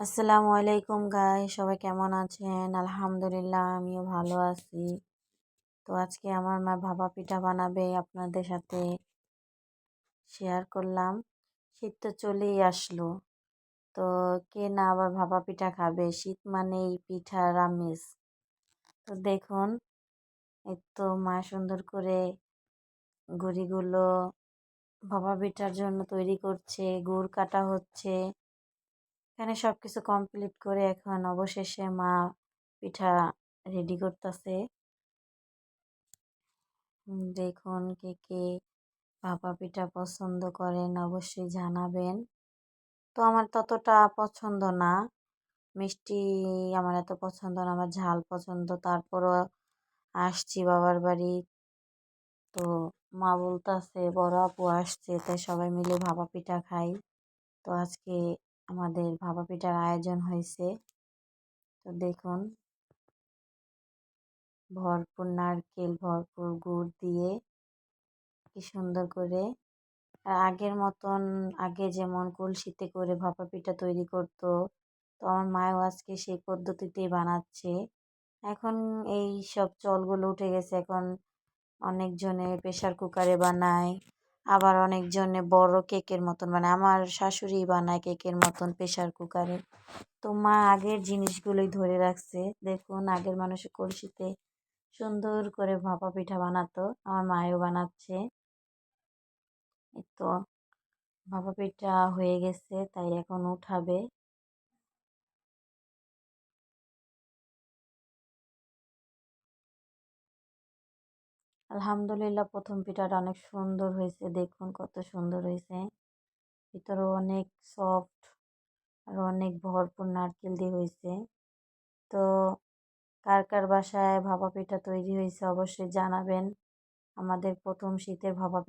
আসসালামু আলাইকুম গাই সবাই কেমন আছেন? আলহামদুলিল্লাহ, আমিও ভালো আছি। তো আজকে আমার মা ভাপা পিঠা বানাবে, আপনাদের সাথে শেয়ার করলাম। শীত তো চলেই আসলো। তো কে না আবার ভাপা পিঠা খাবে? শীত মানেই পিঠা আমেজ। তো দেখুন, এই তো মা সুন্দর করে গুড়িগুলো ভাপা পিঠার জন্য তৈরি করছে, গুড় কাটা হচ্ছে। এখানে সব কিছু কমপ্লিট করে এখন অবশেষে মা পিঠা রেডি করতেছে। দেখুন কে কে ভাপা পিঠা পছন্দ করেন অবশ্যই জানাবেন। তো আমার ততটা পছন্দ না। মিষ্টি আমার এত পছন্দ না, আমার ঝাল পছন্দ। তারপরও আসছি বাবার বাড়ি। তো মা বলতেছে, বড় আপু আসছে। তাই সবাই মিলে ভাপা পিঠা খাই। তো আজকে আমাদের ভাপা পিঠার আয়োজন হয়েছে। তো দেখুন। ভরপুর নারকেল, ভরপুর গুড় দিয়ে কি সুন্দর করে আর আগের মতন, আগে যেমন কলসিতে করে ভাপা পিঠা তৈরি করতো, তো আমার মায়ও আজকে সেই পদ্ধতিতেই বানাচ্ছে। এখন এই সব চলগুলো উঠে গেছে। এখন অনেকজনে প্রেশার কুকারে বানায়। আবার অনেকজনে বড় কেকের মতন মানে আমার শাশুড়ি বানায় কেকের মতন প্রেশার কুকারে। তো মা আগের জিনিসগুলোই ধরে রাখছে। দেখুন, আগের মানুষ কলসিতে সুন্দর করে ভাপা পিঠা বানাতো, আমার মায়ও বানাচ্ছে। তো, ভাপা পিঠা হয়ে গেছে, তাই এখন উঠাবে। আলহামদুলিল্লাহ, প্রথম পিঠাটা অনেক সুন্দর হয়েছে। দেখুন কত সুন্দর হয়েছে। ভিতরে অনেক সফট আর অনেক ভরপুর নারকেল দিয়ে হয়েছে। তো কার কার বাসায় ভাপা পিঠা তৈরি হয়েছে অবশ্যই জানাবেন। আমাদের প্রথম শীতের ভাপা পিঠা